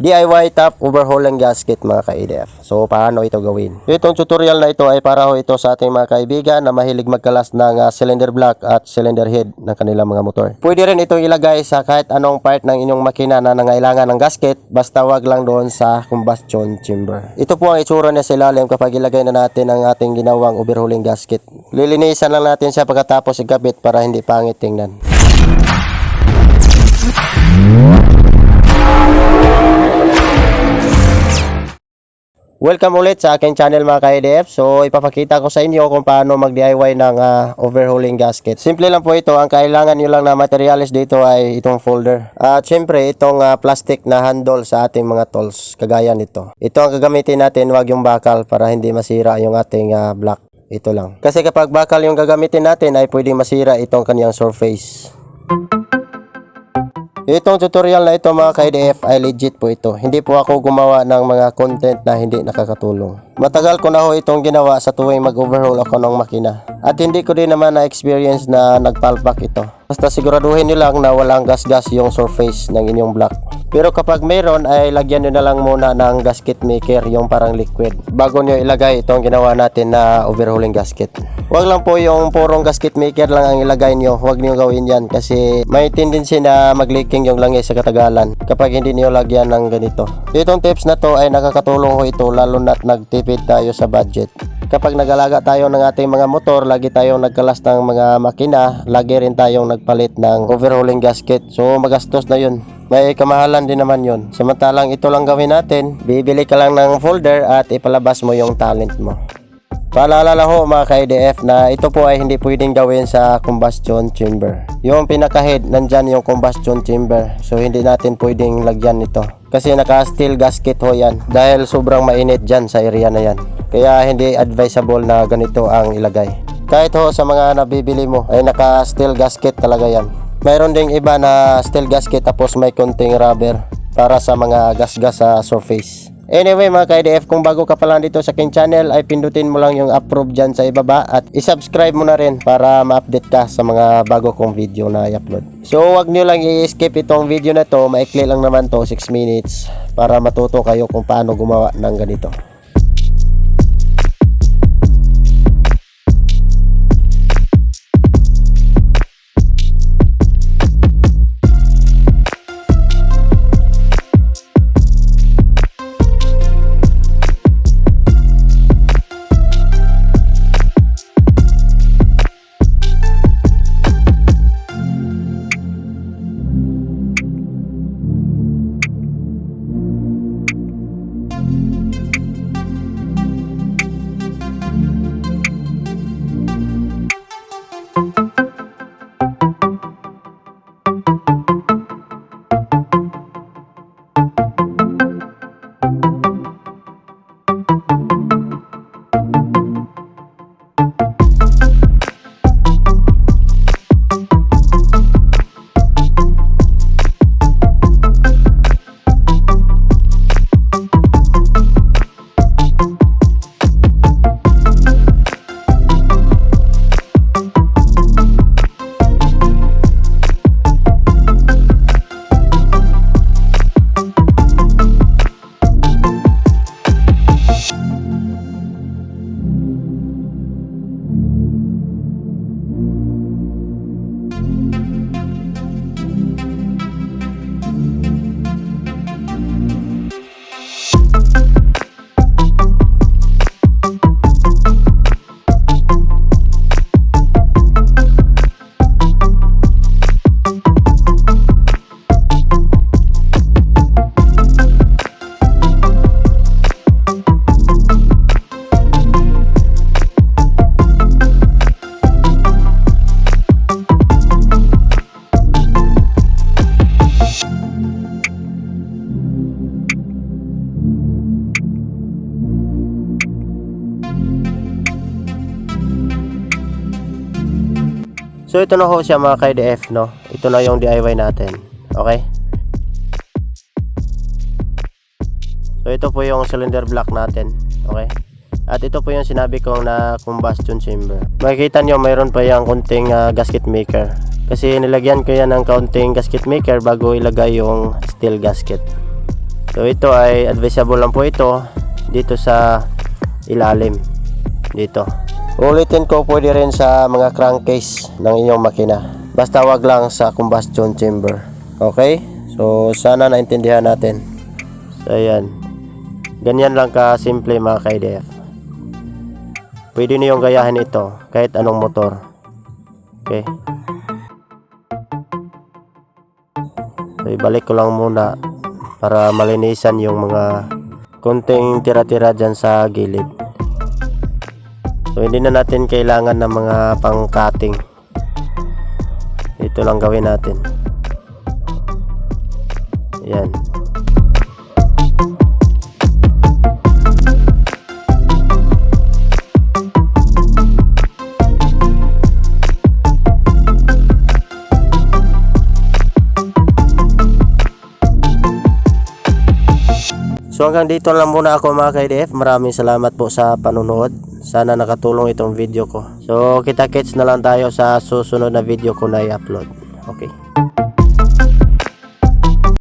DIY top overhauling gasket mga ka-EDF. So paano ito gawin? Itong tutorial na ito ay para ho ito sa ating mga kaibigan na mahilig magkalas ng ah, cylinder block at cylinder head ng kanilang mga motor. Pwede rin ito ilagay sa kahit anong part ng inyong makina na nangailangan ng gasket basta wag lang doon sa combustion chamber. Ito po ang itsura niya sa ilalim kapag ilagay na natin ang ating ginawang overhauling gasket. Lilinisan lang natin siya pagkatapos ikabit para hindi pangit tingnan. Welcome ulit sa aking channel mga ka-EDF. So ipapakita ko sa inyo kung paano mag-DIY ng ah, overhauling gasket. Simple lang po ito. Ang kailangan nyo lang na materials dito ay itong folder. At syempre itong ah, plastic na handle sa ating mga tools. Kagaya nito. Ito ang gagamitin natin. Huwag yung bakal para hindi masira yung ating ah, block. Ito lang. Kasi kapag bakal yung gagamitin natin ay pwedeng masira itong kanyang surface. Itong tutorial na ito mga ka-IDF ay legit po ito. Hindi po ako gumawa ng mga content na hindi nakakatulong. Matagal ko na ho itong ginawa sa tuwing mag-overhaul ako ng makina. At hindi ko din naman na-experience na nagpalpak ito. Basta siguraduhin nyo lang na walang gas-gas yung surface ng inyong block. Pero kapag mayroon ay lagyan nyo na lang muna ng gasket maker yung parang liquid bago nyo ilagay itong ginawa natin na overhauling gasket. Huwag lang po yung purong gasket maker lang ang ilagay nyo. Huwag nyo gawin yan kasi may tendency na mag-leaking yung langis sa katagalan kapag hindi nyo lagyan ng ganito. Itong tips na to ay nakakatulong ho ito lalo na't nagtipid tayo sa budget. Kapag nagalaga tayo ng ating mga motor, lagi tayong nagkalas ng mga makina, lagi rin tayong nagpalit ng overhauling gasket. So magastos na yun. May kamahalan din naman yun. Samantalang ito lang gawin natin, bibili ka lang ng folder at ipalabas mo yung talent mo. Paalala lang ho mga ka-IDF na ito po ay hindi pwedeng gawin sa combustion chamber. Yung pinaka-head, nandyan yung combustion chamber. So hindi natin pwedeng lagyan nito. Kasi naka-steel gasket ho yan. Dahil sobrang mainit dyan sa area na yan. Kaya hindi advisable na ganito ang ilagay. Kahit ho sa mga nabibili mo ay naka-steel gasket talaga yan. Mayroon ding iba na steel gasket tapos may konting rubber para sa mga gas-gas sa surface. Anyway mga ka-IDF, kung bago ka pa lang dito sa aking channel ay pindutin mo lang yung approve dyan sa ibaba at isubscribe mo na rin para ma-update ka sa mga bago kong video na i-upload. So wag nyo lang i-skip itong video na to, maikli lang naman to 6 minutes para matuto kayo kung paano gumawa ng ganito. So ito na ho siya mga ka-IDF no. Ito na yung DIY natin. Okay? So ito po yung cylinder block natin. Okay? At ito po yung sinabi kong na combustion chamber. Makikita nyo mayroon pa yung konting ah, gasket maker. Kasi nilagyan ko yan ng kaunting gasket maker bago ilagay yung steel gasket. So ito ay advisable lang po ito dito sa ilalim dito. Ulitin ko pwede rin sa mga crankcase ng inyong makina. Basta wag lang sa combustion chamber. Okay? So sana naintindihan natin. So ayan. Ganyan lang ka simple mga ka-IDF. Pwede niyong gayahin ito kahit anong motor. Okay? So, ibalik ko lang muna para malinisan yung mga konting tira-tira dyan sa gilid. So hindi na natin kailangan ng mga pang-cutting. Ito lang gawin natin. Yan. So hanggang dito lang muna ako mga ka-IDF. Maraming salamat po sa panunood. Sana nakatulong itong video ko. So kita-kits na lang tayo sa susunod na video ko na i-upload. Okay.